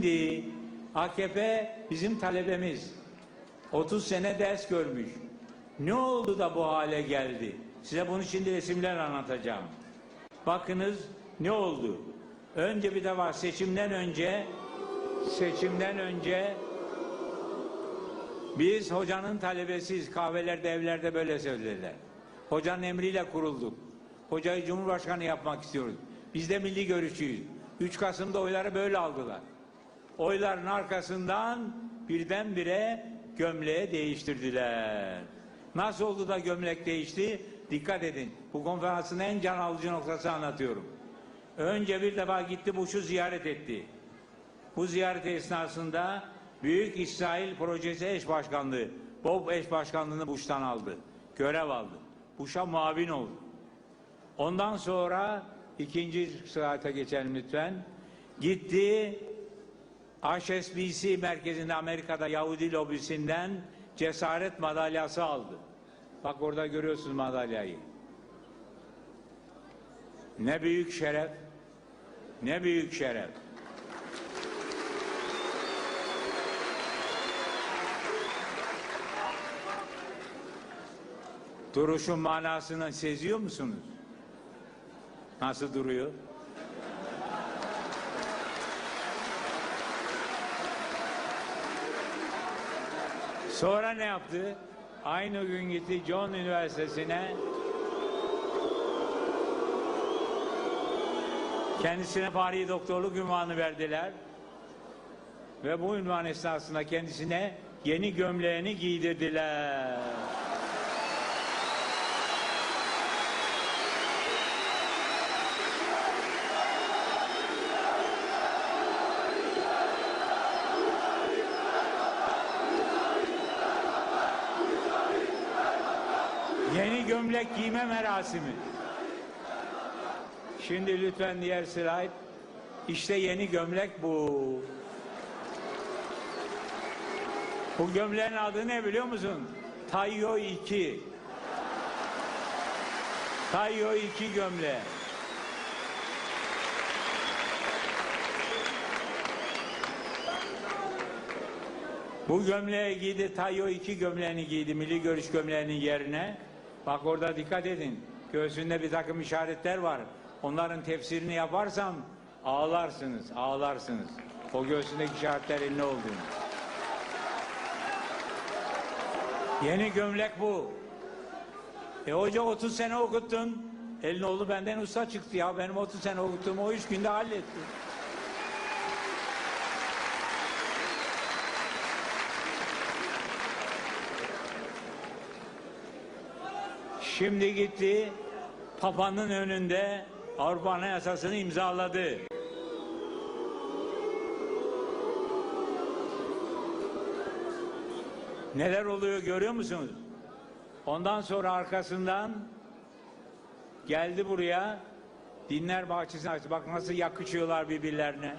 Şimdi AKP bizim talebemiz. 30 sene ders görmüş. Ne oldu da bu hale geldi? Size bunu şimdi resimler anlatacağım. Bakınız ne oldu? Önce bir de var seçimden önce seçimden önce biz hocanın talebesiyiz. Kahvelerde, evlerde böyle söylediler. Hocanın emriyle kurulduk. Hocayı Cumhurbaşkanı yapmak istiyoruz. Biz de milli görüşçüyüz. 3 Kasım'da oyları böyle aldılar. Oyların arkasından birdenbire gömleği değiştirdiler. Nasıl oldu da gömlek değişti? Dikkat edin. Bu konferansın en can alıcı noktası anlatıyorum. Önce bir defa gitti Bush'u ziyaret etti. Bu ziyaret esnasında Büyük İsrail Projesi eş başkanlığı, Bob eş başkanlığını Bush'tan aldı. Görev aldı. Bush'a muavin oldu. Ondan sonra ikinci sırata geçelim lütfen. Gitti HSBC merkezinde Amerika'da Yahudi lobisinden cesaret madalyası aldı. Bak orada görüyorsunuz madalyayı. Ne büyük şeref. Ne büyük şeref. Duruşun manasını seziyor musunuz? Nasıl duruyor? Sonra ne yaptı? Aynı gün gitti John Üniversitesi'ne kendisine Fahri Doktorluk ünvanı verdiler. Ve bu ünvan esnasında kendisine yeni gömleğini giydirdiler. Yeni gömlek giyme merasimi. Şimdi lütfen diğer slide. İşte yeni gömlek bu. Bu gömleğin adı ne biliyor musun? Tayyo 2. Tayyo 2 gömleği. Bu gömleği giydi, Tayyo 2 gömleğini giydi, milli görüş gömleğinin yerine. Bak orada dikkat edin, göğsünde bir takım işaretler var. Onların tefsirini yaparsam ağlarsınız, ağlarsınız. O göğsündeki işaretlerin ne olduğunu. Yeni gömlek bu. E hoca 30 sene okuttun. Elin oğlu benden usta çıktı ya. Benim 30 sene okuttuğumu o 3 günde halletti. Şimdi gitti Papa'nın önünde Avrupa Anayasası'nı imzaladı. Neler oluyor görüyor musunuz? Ondan sonra arkasından geldi buraya dinler bahçesine açtı. Bak nasıl yakışıyorlar birbirlerine.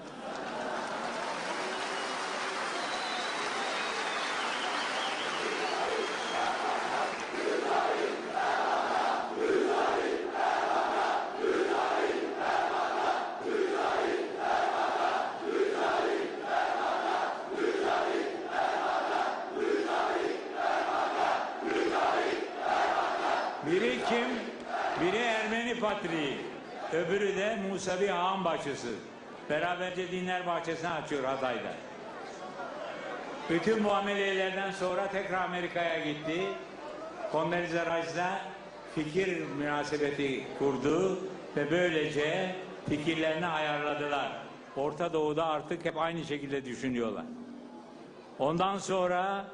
Ermeni patriği. Öbürü de Musavi Ağam Bahçesi. Beraberce dinler bahçesini açıyor Hatay'da. Bütün bu ameliyelerden sonra tekrar Amerika'ya gitti. Konverize Rice'da fikir münasebeti kurdu ve böylece fikirlerini ayarladılar. Orta Doğu'da artık hep aynı şekilde düşünüyorlar. Ondan sonra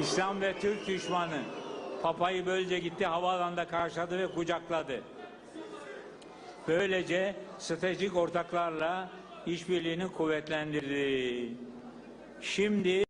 İslam ve Türk düşmanı Papa'yı böylece gitti havaalanında karşıladı ve kucakladı. Böylece stratejik ortaklarla işbirliğini kuvvetlendirdi. Şimdi